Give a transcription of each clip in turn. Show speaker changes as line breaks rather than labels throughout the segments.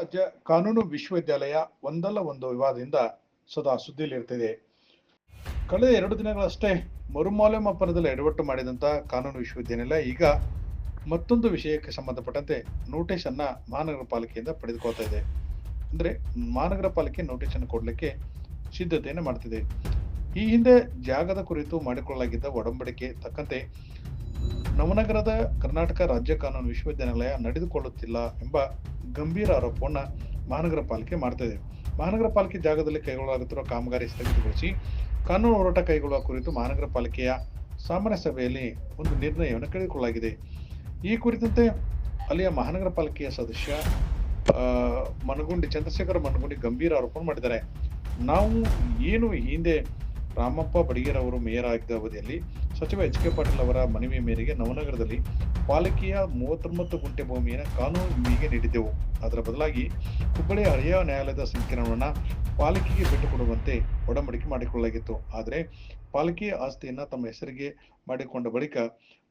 ರಾಜ್ಯ ಕಾನೂನು ವಿಶ್ವವಿದ್ಯಾಲಯ ಒಂದಲ್ಲ ಒಂದು ವಿವಾದದಿಂದ ಸದಾ ಸುದ್ದಿಯಲ್ಲಿರ್ತಿದೆ ಕಳೆದ ಎರಡು ದಿನಗಳಷ್ಟೇ ಮರುಮೌಲ್ಯಮಾಪನದಲ್ಲಿ ಎಡವಟ್ಟು ಮಾಡಿದಂತ ಕಾನೂನು ವಿಶ್ವವಿದ್ಯಾನಿಲಯ ಈಗ ಮತ್ತೊಂದು ವಿಷಯಕ್ಕೆ ಸಂಬಂಧಪಟ್ಟಂತೆ ನೋಟಿಸ್ ಅನ್ನ ಮಹಾನಗರ ಪಾಲಿಕೆಯಿಂದ ಪಡೆದುಕೊಳ್ತಾ ಇದೆ. ಅಂದ್ರೆ ಮಹಾನಗರ ಪಾಲಿಕೆ ನೋಟಿಸ್ ಅನ್ನು ಕೊಡಲಿಕ್ಕೆ ಸಿದ್ಧತೆಯನ್ನು ಮಾಡ್ತಿದೆ. ಈ ಹಿಂದೆ ಜಾಗದ ಕುರಿತು ಮಾಡಿಕೊಳ್ಳಲಾಗಿದ್ದ ಒಡಂಬಡಿಕೆ ತಕ್ಕಂತೆ ನವನಗರದ ಕರ್ನಾಟಕ ರಾಜ್ಯ ಕಾನೂನು ವಿಶ್ವವಿದ್ಯಾನಿಲಯ ನಡೆದುಕೊಳ್ಳುತ್ತಿಲ್ಲ ಎಂಬ ಗಂಭೀರ ಆರೋಪವನ್ನು ಮಹಾನಗರ ಪಾಲಿಕೆ ಮಾಡ್ತಿದೆ ಮಹಾನಗರ ಪಾಲಿಕೆ ಜಾಗದಲ್ಲಿ ಕೈಗೊಳ್ಳಲಾಗುತ್ತಿರುವ ಕಾಮಗಾರಿ ಸ್ಥಗಿತಗೊಳಿಸಿ ಕಾನೂನು ಹೋರಾಟ ಕೈಗೊಳ್ಳುವ ಕುರಿತು ಮಹಾನಗರ ಪಾಲಿಕೆಯ ಸಾಮಾನ್ಯ ಸಭೆಯಲ್ಲಿ ಒಂದು ನಿರ್ಣಯವನ್ನು ಕೈಗೊಳ್ಳಲಾಗಿದೆ. ಈ ಕುರಿತಂತೆ ಅಲ್ಲಿಯ ಮಹಾನಗರ ಪಾಲಿಕೆಯ ಸದಸ್ಯ ಮನಗುಂಡಿ, ಚಂದ್ರಶೇಖರ್ ಮನಗುಂಡಿ ಗಂಭೀರ ಆರೋಪ ಮಾಡಿದ್ದಾರೆ. ನಾವು ಏನು ಹಿಂದೆ ರಾಮಪ್ಪ ಬಡಿಗೇರ್ ಅವರು ಮೇಯರ್ ಆಗಿದ್ದ ಅವಧಿಯಲ್ಲಿ ಸಚಿವ ಎಚ್ ಕೆ ಪಾಟೀಲ್ ಅವರ ಮನವಿ ಮೇರೆಗೆ ನವನಗರದಲ್ಲಿ ಪಾಲಿಕೆಯ ಮೂವತ್ತೊಂಬತ್ತು ಗುಂಟೆ ಭೂಮಿಯನ್ನು ಕಾನೂನು ವಿಮೆಗೆ ನೀಡಿದ್ದೆವು. ಅದರ ಬದಲಾಗಿ, ಹುಬ್ಬಳ್ಳಿ ಹಳೆಯ ನ್ಯಾಯಾಲಯದ ಸಂಕೀರ್ಣವನ್ನು ಪಾಲಿಕೆಗೆ ಬಿಟ್ಟುಕೊಡುವಂತೆ ಒಡಂಬಡಿಕೆ ಮಾಡಿಕೊಳ್ಳಲಾಗಿತ್ತು. ಆದರೆ ಪಾಲಿಕೆಯ ಆಸ್ತಿಯನ್ನು ತಮ್ಮ ಹೆಸರಿಗೆ ಮಾಡಿಕೊಂಡ ಬಳಿಕ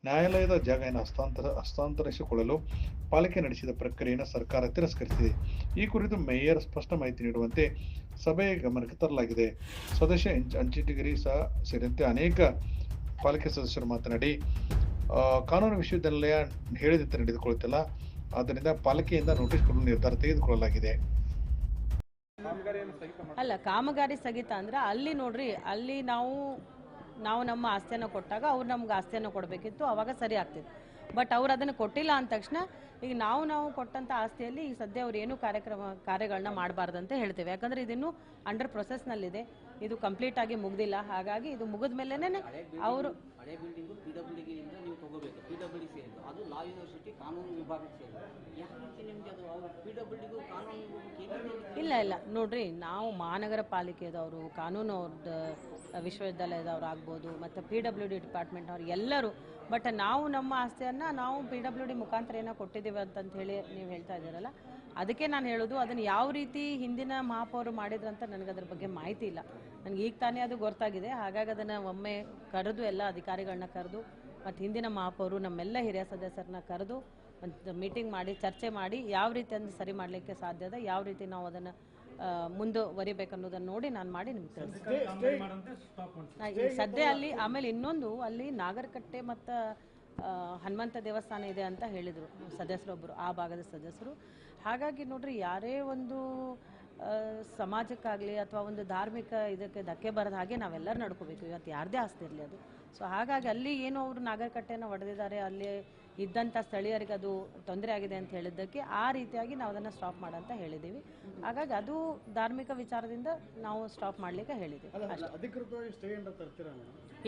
ನ್ಯಾಯಾಲಯದ ಜಾಗವನ್ನು ಹಸ್ತಾಂತರ, ಹಸ್ತಾಂತರಿಸಿಕೊಳ್ಳಲು ಪಾಲಿಕೆ ನಡೆಸಿದ ಪ್ರಕ್ರಿಯೆಯನ್ನು ಸರ್ಕಾರ ತಿರಸ್ಕರಿಸಿದೆ. ಈ ಕುರಿತು ಮೇಯರ್ ಸ್ಪಷ್ಟ ಮಾಹಿತಿ ನೀಡುವಂತೆ ಸಭೆಯ ಗಮನಕ್ಕೆ ತರಲಾಗಿದೆ. ಸದಸ್ಯ ಅಂಚಿಟಗಿರಿ ಸಹ ಸೇರಿದಂತೆ ಅನೇಕ ಪಾಲಿಕೆ ಸದಸ್ಯರು ಮಾತನಾಡಿ ಕಾನೂನು ವಿಶ್ವವಿದ್ಯಾನಿಲಯ ಹೇಳಿದಂತೆ ನಡೆದುಕೊಳ್ಳುತ್ತಿಲ್ಲ. ಆದ್ದರಿಂದ ಪಾಲಿಕೆಯಿಂದ ನೋಟಿಸ್ ಕೊಡಲು ನಿರ್ಧಾರ ತೆಗೆದುಕೊಳ್ಳಲಾಗಿದೆ.
ಅಲ್ಲ, ಕಾಮಗಾರಿ ಸ್ಥಗಿತ ಅಂದ್ರೆ ಅಲ್ಲಿ ನೋಡ್ರಿ, ಅಲ್ಲಿ ನಾವು ನಾವು ನಮ್ಮ ಆಸ್ತಿಯನ್ನು ಕೊಟ್ಟಾಗ ಅವ್ರು ನಮ್ಗೆ ಆಸ್ತಿಯನ್ನು ಕೊಡಬೇಕಿತ್ತು, ಅವಾಗ ಸರಿ ಆಗ್ತಿತ್ತು. ಬಟ್ ಅವ್ರು ಅದನ್ನು ಕೊಟ್ಟಿಲ್ಲ ಅಂದ ತಕ್ಷಣ ಈಗ ನಾವು ನಾವು ಕೊಟ್ಟಂತ ಆಸ್ತಿಯಲ್ಲಿ ಈಗ ಸದ್ಯ ಅವ್ರು ಏನು ಕಾರ್ಯಕ್ರಮ ಕಾರ್ಯಗಳನ್ನ ಮಾಡಬಾರ್ದಂತ ಹೇಳ್ತೇವೆ. ಯಾಕಂದ್ರೆ ಇದಿನ್ನು ಅಂಡರ್ ಪ್ರೊಸೆಸ್ನಲ್ಲಿದೆ ಇದು ಕಂಪ್ಲೀಟ್ ಆಗಿ ಮುಗ್ದಿಲ್ಲ. ಹಾಗಾಗಿ ಇದು ಮುಗಿದ ಮೇಲೆ ಅವರು
ಹಳೆ ಬಿಲ್ಡಿಂಗು ಪಿ ಡಬ್ಲ್ಯೂ ಡಿಯಿಂದ ನೀವು ತಗೋಬೇಕು. ಪಿ ಡಬ್ಲ್ಯೂ ಡಿ ಸೇರಿದ್ದು. ಅದು ಲಾ ಯೂನಿವರ್ಸಿಟಿ ಕಾನೂನು ವಿಭಾಗಕ್ಕೆ ಸೇರಿದ್ದು. ಯಾವ ನಿಮಗೆ ಅದು ಅವ್ರು ಪಿ ಡಬ್ಲ್ಯೂ ಡಿಗೂ ಕಾನೂನು ವಿಭಾಗಕ್ಕೆ
ಇಲ್ಲ ಇಲ್ಲ. ನೋಡ್ರಿ ನಾವು ಮಹಾನಗರ ಪಾಲಿಕೆದವರು ಕಾನೂನು ಅವ್ರದ್ದು ವಿಶ್ವವಿದ್ಯಾಲಯದವ್ರು ಆಗ್ಬೋದು ಮತ್ತು ಪಿ ಡಬ್ಲ್ಯೂ ಡಿ ಡಿಪಾರ್ಟ್ಮೆಂಟ್ ಅವ್ರು ಎಲ್ಲರೂ. ಬಟ್ ನಾವು ನಮ್ಮ ಆಸ್ತಿಯನ್ನು ನಾವು ಪಿ ಡಬ್ಲ್ಯೂ ಡಿ ಮುಖಾಂತರ ಏನೋ ಕೊಟ್ಟಿದ್ದೀವಿ ಅಂತಂತ ಹೇಳಿ ನೀವು ಹೇಳ್ತಾ ಇದ್ದೀರಲ್ಲ. ಅದಕ್ಕೆ ನಾನು ಹೇಳೋದು ಅದನ್ನು ಯಾವ ರೀತಿ ಹಿಂದಿನ ಮಹಾಪೌರು ಮಾಡಿದ್ರಂತ ನನಗೆ ಅದ್ರ ಬಗ್ಗೆ ಮಾಹಿತಿ ಇಲ್ಲ. ನನಗೆ ಈಗ ತಾನೇ ಅದು ಗೊತ್ತಾಗಿದೆ. ಹಾಗಾಗಿ ಅದನ್ನು ಒಮ್ಮೆ ಕರೆದು ಎಲ್ಲ ಅಧಿಕಾರಿಗಳನ್ನ ಕರೆದು ಮತ್ತು ಹಿಂದಿನ ಮಹಾಪೌರು ನಮ್ಮೆಲ್ಲ ಹಿರಿಯ ಸದಸ್ಯರನ್ನ ಕರೆದು ಒಂದು ಮೀಟಿಂಗ್ ಮಾಡಿ ಚರ್ಚೆ ಮಾಡಿ ಯಾವ ರೀತಿ ಅಂದ್ರೆ ಸರಿ ಮಾಡಲಿಕ್ಕೆ ಸಾಧ್ಯ ಇದೆ ಯಾವ ರೀತಿ ನಾವು ಅದನ್ನು ಮುಂದುವರಿಬೇಕನ್ನೋದನ್ನು ನೋಡಿ ನಾನು ಮಾಡಿ ನಿಮ್ಗೆ ತಿಳಿಸ್ತೀನಿ ಸದ್ಯ ಅಲ್ಲಿ ಆಮೇಲೆ ಇನ್ನೊಂದು ಅಲ್ಲಿ ನಾಗರಕಟ್ಟೆ ಮತ್ತು ಹನುಮಂತ ದೇವಸ್ಥಾನ ಇದೆ ಅಂತ ಹೇಳಿದರು ಸದಸ್ಯರೊಬ್ಬರು ಆ ಭಾಗದ ಸದಸ್ಯರು. ಹಾಗಾಗಿ ನೋಡ್ರಿ, ಯಾರೇ ಒಂದು ಸಮಾಜಕ್ಕಾಗಲಿ ಅಥವಾ ಒಂದು ಧಾರ್ಮಿಕ ಇದಕ್ಕೆ ಧಕ್ಕೆ ಬರದ ಹಾಗೆ ನಾವೆಲ್ಲರೂ ನಡ್ಕೋಬೇಕು. ಇವತ್ತು ಯಾರದೇ ಆಸ್ತಿ ಇರಲಿ ಅದು. ಸೊ ಹಾಗಾಗಿ ಅಲ್ಲಿ ಏನು ಅವರು ನಾಗರಕಟ್ಟೆನ ಹೊಡೆದಿದ್ದಾರೆ ಅಲ್ಲಿ ಇದ್ದಂಥ ಸ್ಥಳೀಯರಿಗೆ ಅದು ತೊಂದರೆ ಆಗಿದೆ ಅಂತ ಹೇಳಿದ್ದಕ್ಕೆ ಆ ರೀತಿಯಾಗಿ ನಾವು ಅದನ್ನು ಸ್ಟಾಪ್ ಮಾಡಂತ ಹೇಳಿದ್ದೀವಿ ಹಾಗಾಗಿ ಅದು ಧಾರ್ಮಿಕ ವಿಚಾರದಿಂದ ನಾವು ಸ್ಟಾಪ್ ಮಾಡಲಿಕ್ಕೆ ಹೇಳಿದ್ದೀವಿ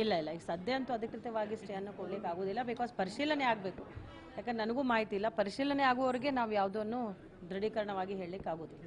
ಇಲ್ಲ ಇಲ್ಲ ಈಗ ಸದ್ಯ ಅಂತೂ ಅಧಿಕೃತವಾಗಿ ಸ್ಟೇಯನ್ನು ಕೊಡ್ಲಿಕ್ಕೆ ಆಗೋದಿಲ್ಲ ಬಿಕಾಸ್ ಪರಿಶೀಲನೆ ಆಗಬೇಕು. ಯಾಕಂದ್ರೆ ನನಗೂ ಮಾಹಿತಿ ಇಲ್ಲ. ಪರಿಶೀಲನೆ ಆಗುವವರಿಗೆ ನಾವು ಯಾವುದನ್ನು ದೃಢೀಕರಣವಾಗಿ ಹೇಳಲಿಕ್ಕೆ ಆಗೋದಿಲ್ಲ.